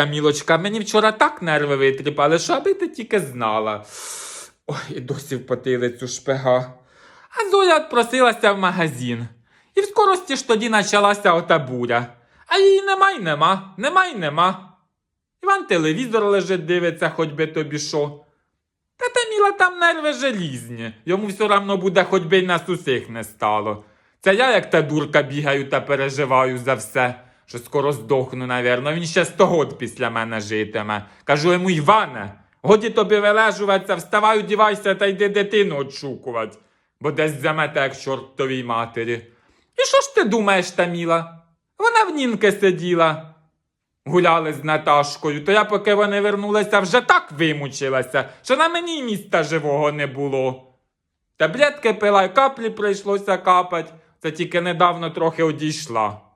Тамілочка, мені вчора так нерви витріпали, що аби ти тільки знала. Ой, і досі в потилицю шпига. А Зоя просилася в магазин. І в скорості ж тоді почалася ота буря. А її нема й нема, нема й нема. Іван телевізор лежить, дивиться, хоч би тобі що. Та Таміла там нерви желізні. Йому все равно буде, хоч би й нас усіх не стало. Це я, як та дурка, бігаю та переживаю за все, що скоро здохну, навірно. Він ще сто год після мене житиме. Кажу йому, Іване, годі тобі вилежуватися, вставай, одівайся та йди дитину очукувати, бо десь замете, як чортовій матері. І що ж ти думаєш, Таміла? Вона в нінки сиділа. Гуляли з Наташкою, то я, поки вони вернулися, вже так вимучилася, що на мені міста живого не було. Таблетки пила, й каплі прийшлося капать, це тільки недавно трохи одійшла.